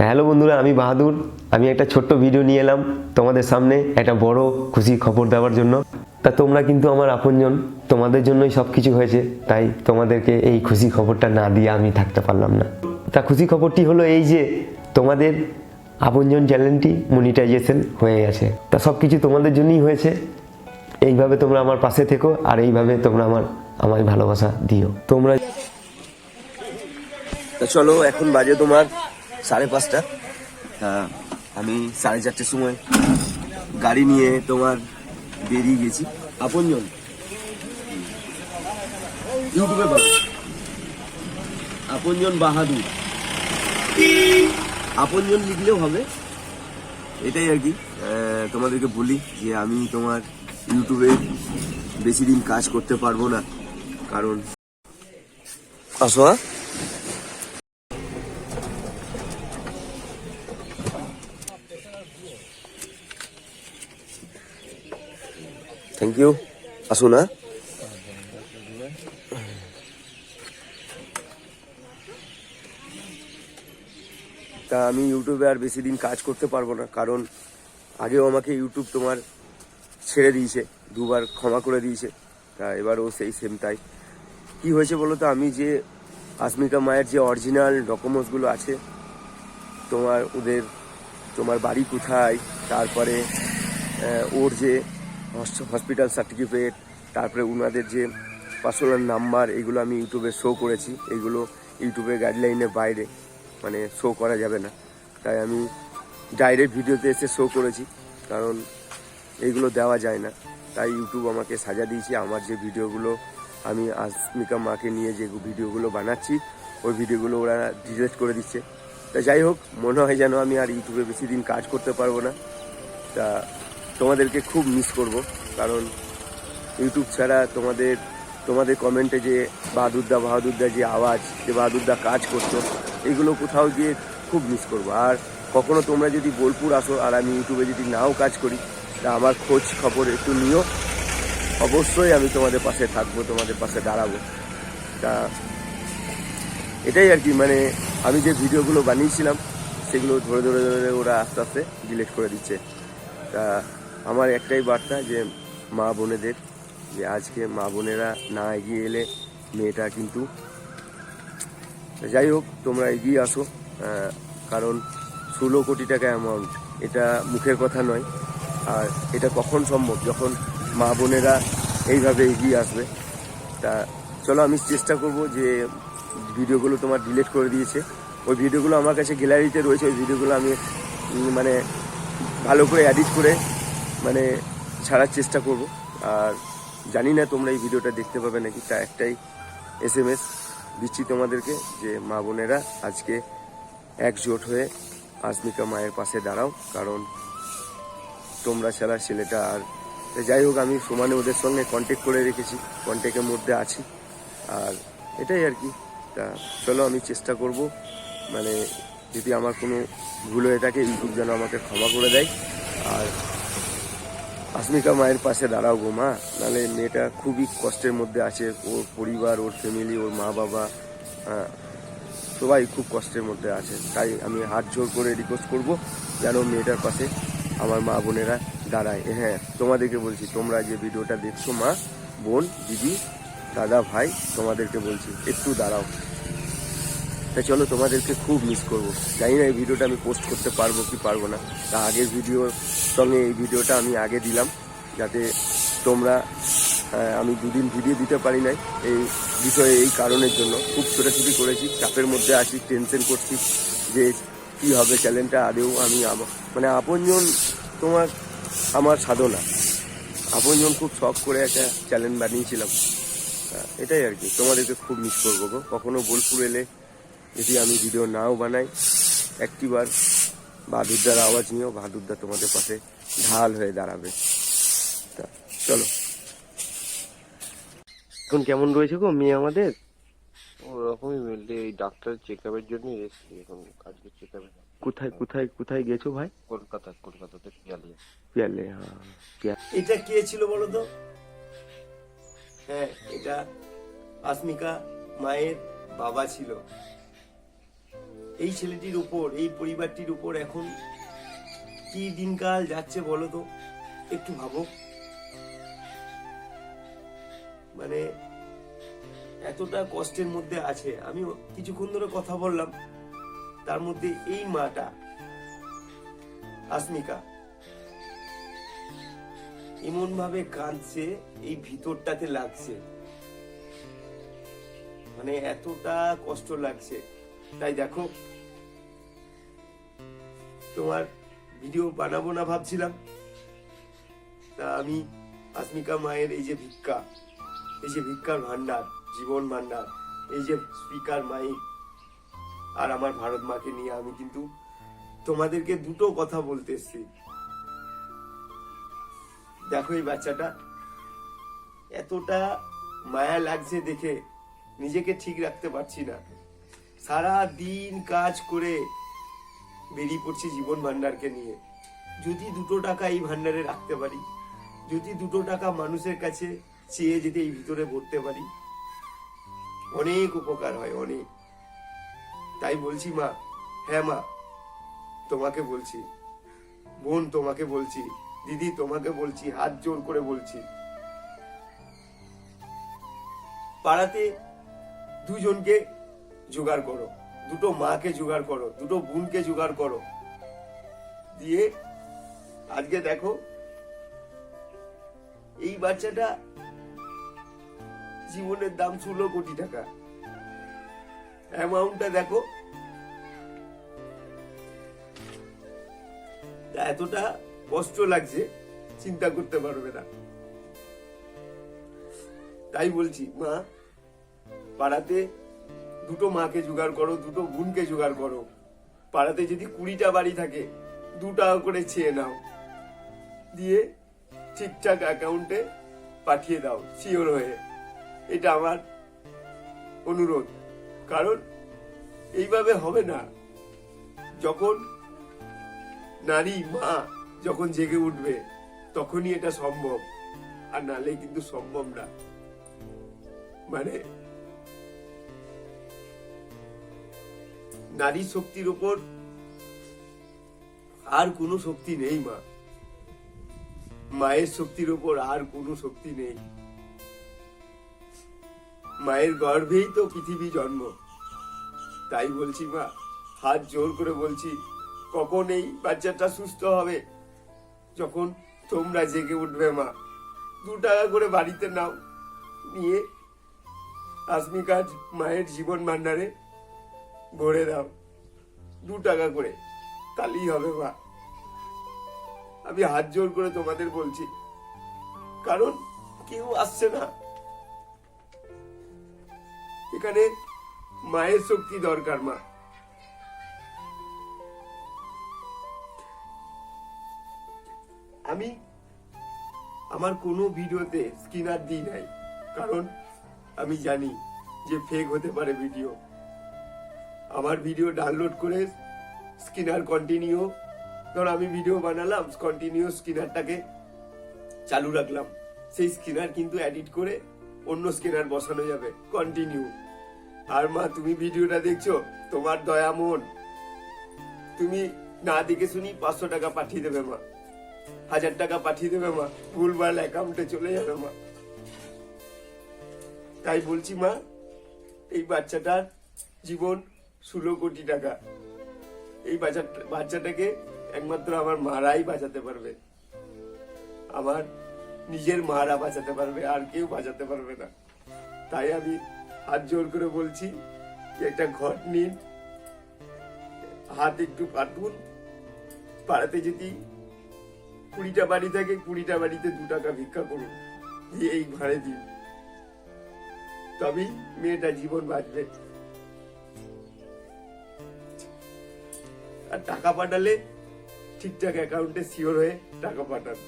Hello বন্ধুরা, আমি বাহাদুর। আমি একটা ছোট্ট ভিডিও নিয়ে এলাম তোমাদের সামনে, একটা বড় খুশি খবর দেওয়ার জন্য। তা তোমরা কিন্তু আমার আপনজন, তোমাদের জন্যই সব কিছু হয়েছে, তাই তোমাদেরকে এই খুশি খবরটা না দিয়ে আমি থাকতে পারলাম না। তা খুশি খবরটি হলো এই যে, তোমাদের আপনজন চ্যানেলটি মনিটাইজেশন হয়ে গেছে। তা সব কিছু তোমাদের জন্যই হয়েছে। এইভাবে তোমরা আমার পাশে থেকো, আর এইভাবে তোমরা আমার, আমায় ভালোবাসা দিও। তোমরা চলো, এখন বাজে তোমার সাড়ে পাঁচটা। আমি সাড়ে চারটের সময় গাড়ি নিয়ে তোমার বেরিয়ে গেছি। আপনজন? ইউটিউবে পাবো আপনজন বাহাদুর। আপনজন লিখলেও হবে। এটাই আর কি। তোমাদেরকে বলি যে আমি তোমার ইউটিউবে বেশি দিন কাজ করতে পারব না। কারণ আসো থ্যাংক ইউ আসুন তা আমি ইউটিউবে আর বেশি দিন কাজ করতে পারব না, কারণ আগেও আমাকে ইউটিউব তোমার ছেড়ে দিয়েছে, দুবার ক্ষমা করে দিয়েছে। তা এবারও সেই সেম তাই। কি হয়েছে বলো তো? আমি যে আসমিকা মায়ের যে অরিজিনাল ডকুমেন্টসগুলো আছে, তোমার ওদের, তোমার বাড়ি কোথায়, তারপরে ওর যে হসপিটাল সার্টিফিকেট তারপরে ওনাদের যে পার্সোনাল নাম্বার এগুলো আমি ইউটিউবে শো করেছি। এগুলো ইউটিউবের গাইডলাইনের বাইরে মানে শো করা যাবে না। তাই আমি ডাইরেক্ট ভিডিওতে এসে শো করেছি, কারণ এইগুলো দেওয়া যায় না। তাই ইউটিউব আমাকে সাজা দিয়েছে। আমার যে ভিডিওগুলো আমি আসমিকা মাকে নিয়ে যে ভিডিওগুলো বানাচ্ছি, ওই ভিডিওগুলো ওরা ডিলিট করে দিচ্ছে। তা যাই হোক, মনে হয় যেন আমি আর ইউটিউবে বেশি দিন কাজ করতে পারব না। তা তোমাদেরকে খুব মিস করব, কারণ ইউটিউব ছাড়া তোমাদের তোমাদের কমেন্টে যে বাহাদুরদা বাহাদুরদা যে আওয়াজ, যে বাহাদুরদা কাজ করতো, এগুলো কোথাও গিয়ে খুব মিস করব। আর কখনো তোমরা যদি বোলপুর আসো আর আমি ইউটিউবে যদি নাও কাজ করি, তা আমার খোঁজ খবর একটু নিও। অবশ্যই আমি তোমাদের পাশে থাকব, তোমাদের পাশে দাঁড়াবো। তা এটাই আর কি মানে আমি যে ভিডিওগুলো বানিয়েছিলাম, সেগুলো ধরে ধরে ধরে ওরা আস্তে আস্তে ডিলিট করে দিচ্ছে। তা আমার একটাই বার্তা যে মা বোনেদের, যে আজকে মা বোনেরা না এগিয়ে এলে মেয়েটা কিন্তু যাই হোক, তোমরা এগিয়ে আসো কারণ ষোলো কোটি টাকা অ্যামাউন্ট এটা মুখের কথা নয়। আর এটা কখন সম্ভব? যখন মা বোনেরা এইভাবে এগিয়ে আসবে, তা চলো আমি চেষ্টা করব যে ভিডিওগুলো তোমার ডিলিট করে দিয়েছে। ওই ভিডিওগুলো আমার কাছে গ্যালারিতে রয়েছে, ওই ভিডিওগুলো আমি মানে ভালো করে এডিট করে মানে ছাড়ার চেষ্টা করব। আর জানি না তোমরা এই ভিডিওটা দেখতে পাবে নাকি, তা একটাই এস এম এস দিচ্ছি তোমাদেরকে যে মা বোনেরা আজকে একজোট হয়ে আসমিকা মায়ের পাশে দাঁড়াও, কারণ তোমরা ছাড়া ছেলেটা আর যাই হোক, আমি সমানে ওদের সঙ্গে কন্ট্যাক্ট করে রেখেছি কন্ট্যাক্টের মধ্যে আছি। আর এটাই আর কি, তা চলো আমি চেষ্টা করব মানে যদি আমার কোনো ভুল হয়ে থাকে ইউটিউব যেন আমাকে ক্ষমা করে দেয়। আর আসমিকা মায়ের পাশে দাঁড়াও গো মা। নাহলে মেয়েটা খুবই কষ্টের মধ্যে আছে। ওর পরিবার ওর ফ্যামিলি ওর মা বাবা হ্যাঁ, সবাই খুব কষ্টের মধ্যে আছে। তাই আমি হাত জোর করে রিকোয়েস্ট করব যেন মেয়েটার পাশে আমার মা বোনেরা দাঁড়ায়। হ্যাঁ তোমাদেরকে বলছি তোমরা যে ভিডিওটা দেখছ মা বোন দিদি দাদা ভাই তোমাদেরকে বলছি একটু দাঁড়াও। তা চলো তোমাদেরকে খুব মিস করব। জানি না এই ভিডিওটা আমি পোস্ট করতে পারব কি পারব না। তা আগের ভিডিওর সঙ্গে এই ভিডিওটা আমি আগে দিলাম, যাতে তোমরা আমি দুদিন ভিডিও দিতে পারি নাই এই বিষয়ে, এই কারণের জন্য। খুব ছোটাছুটি করেছি, চাপের মধ্যে আছি টেনশন করছি যে কি হবে চ্যানেলটা আদেও আমি মানে আপনজন তোমার আমার সাধনা। আপনজন খুব শখ করে একটা চ্যানেল বানিয়েছিলাম। এটাই আর কি। তোমাদেরকে খুব মিস করব গো। কখনো বোলপুর এলে যদি আমি ভিডিও নাও বানাই একটিবার বাহাদুরদার আওয়াজ নিয়েও বাহাদুরদা তোমাদের পাশে ঢাল হয়ে দাঁড়াবে। তা চলো। এখন কেমন রয়েছে গো মেয়ে আমাদের? ওরকমই এই ডাক্তার চেক আপের জন্যই এসেছি এখন আজকে চেক আপে কোথায় কোথায় কোথায় গেছো ভাই? কলকাতা কলকাতাতে পিয়ালিয়া। পিয়ালে হ্যাঁ এটা কে ছিল বলো তো? হ্যাঁ এটা আসমিকা মায়ের বাবা ছিল। এই ছেলেটির উপর, এই পরিবারটির উপর এখন কি দিনকাল যাচ্ছে বলো তো? একটু ভাবো। মানে এতটা কষ্টের মধ্যে আছে। আমি কিছুক্ষণ ধরে কথা বললাম। তার মধ্যে এই মাটা, আসমিকা এমন ভাবে কাঁদছে, এই ভিতরটাতে লাগছে। মানে এতটা কষ্ট লাগছে। তাই দেখো, তোমার ভিডিও বানাবো না ভাবছিলাম। তা আমি আসমিকা মায়ের এই যে ভিক্ষা, এই যে ভিক্ষার ভান্ডার জীবন ভান্ডার এই যে স্পিকার মাইক আর আমার ভারত মাকে নিয়ে আমি কিন্তু তোমাদেরকে দুটো কথা বলতে এসছি। দেখো এই বাচ্চাটা, এতটা মায়া লাগছে দেখে, নিজেকে ঠিক রাখতে পারছি না। সারা দিন কাজ করে বেরিয়ে পড়ছি জীবন ভান্ডারকে নিয়ে। যদি দুটো টাকা এই ভান্ডারে রাখতে পারি, যদি দুটো টাকা মানুষের কাছে চেয়ে যেতে এই ভিতরে ভরতে পারি, অনেক উপকার হয়, অনেক। তাই বলছি মা হ্যাঁ মা, তোমাকে বলছি। বোন, তোমাকে বলছি। দিদি, তোমাকে বলছি, হাত জোর করে বলছি। পাড়াতে দুজনকে জোগাড় করো। দুটো মাকে জোগাড় করো, দুটো বোনকে জোগাড় করো। দিয়ে আজকে দেখো, এই বাচ্চাটা জীবনের দাম ষোলো কোটি টাকা। অ্যামাউন্টটা দেখো। এতটা কষ্ট লাগছে, চিন্তা করতে পারবে না। তাই বলছি, মা, পাড়াতে দুটো মাকে জোগাড় করো, দুটো বোনকে জোগাড় করো। পাড়াতে যদি কুড়িটা বাড়ি থাকে দু টাকা করে চেয়ে নাও। দিয়ে ঠিকঠাক অ্যাকাউন্টে পাঠিয়ে দাও শিওর হয়ে। এটা আমার অনুরোধ। কারণ এইভাবে হবে না। যখন নারী, মা যখন জেগে উঠবে, তখনই এটা সম্ভব। আর নালে কিন্তু সম্ভব না। মানে নারী শক্তির উপর আর কোনো শক্তি নেই, মা। মায়ের শক্তির উপর আর কোনো শক্তি নেই। মায়ের গর্ভেই তো পৃথিবী জন্ম। তাই বলছি, মা, হাত জোর করে বলছি, কখন এই বাচ্চাটা সুস্থ হবে? যখন তোমরা জেগে উঠবে, মা। দু টাকা করে বাড়িতে নাও। নিয়ে আসমিকার মায়ের জীবন ভান্ডারে ভরে দাও। দু টাকা করে। তাহলেই হবে মা। আমি হাত জোর করে তোমাদের বলছি, কারণ কেউ আসছে না। এখানে মায়ের শক্তি দরকার মা। আমি আমার কোনো ভিডিওতে স্কিনার দিই নাই, কারণ আমি জানি যে ফেক হতে পারে ভিডিও আমার ভিডিও ডাউনলোড করে স্কিনার কন্টিনিউ ধর আমি ভিডিও বানালাম কন্টিনিউ স্কিনারটাকে চালু রাখলাম। সেই স্কিনার কিন্তু এডিট করে অন্য স্কিনার বসানো যাবে কন্টিনিউ আর মা, তুমি ভিডিওটা দেখছ? তোমার দয়া মন। তুমি না দেখে শুনি পাঁচশো টাকা পাঠিয়ে দেবে মা। হাজার টাকা পাঠিয়ে দেবে মা। ভুলভাল অ্যাকাউন্টে চলে যাবে মা। তাই বলছি মা, এই বাচ্চাটার জীবন ষোলো কোটি টাকা। এই বাচ্চা বাচ্চাটাকে একমাত্র আমার মারাই বাঁচাতে পারবে। আমার নিজের মারা বাঁচাতে পারবে, আর কেউ বাঁচাতে পারবে না। তাই আমি হাত জোর করে বলছি যে একটা ঘর নিন। হাত একটু পাতুন পাড়াতে যদি কুড়িটা বাড়ি থাকে, কুড়িটা বাড়িতে দু টাকা ভিক্ষা করুন। দিয়ে এই ভাড়ে দিন। তবেই মেয়েটা জীবন বাঁচবে। আর টাকা পাঠালে ঠিকঠাক অ্যাকাউন্টে সিওর হয়ে টাকা পাঠান।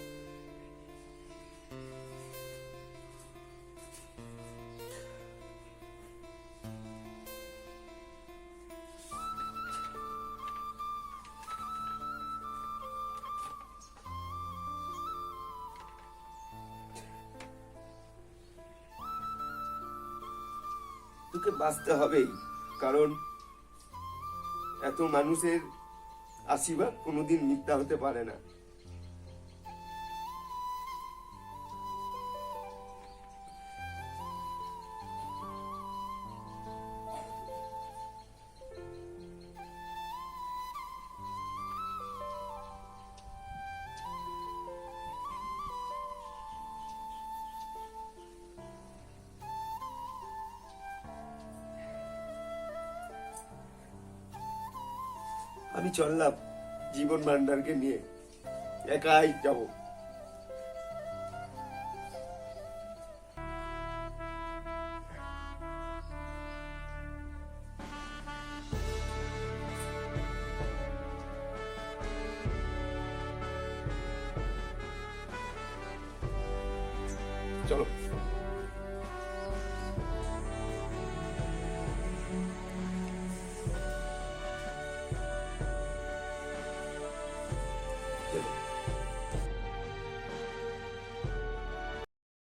তোকে বাঁচতে হবেই, কারণ এত মানুষের আশীর্বাদ কোনোদিন মিথ্যা হতে পারে না। আমি চললাম জীবন ভান্ডারকে নিয়ে। একাই যাব। চলো।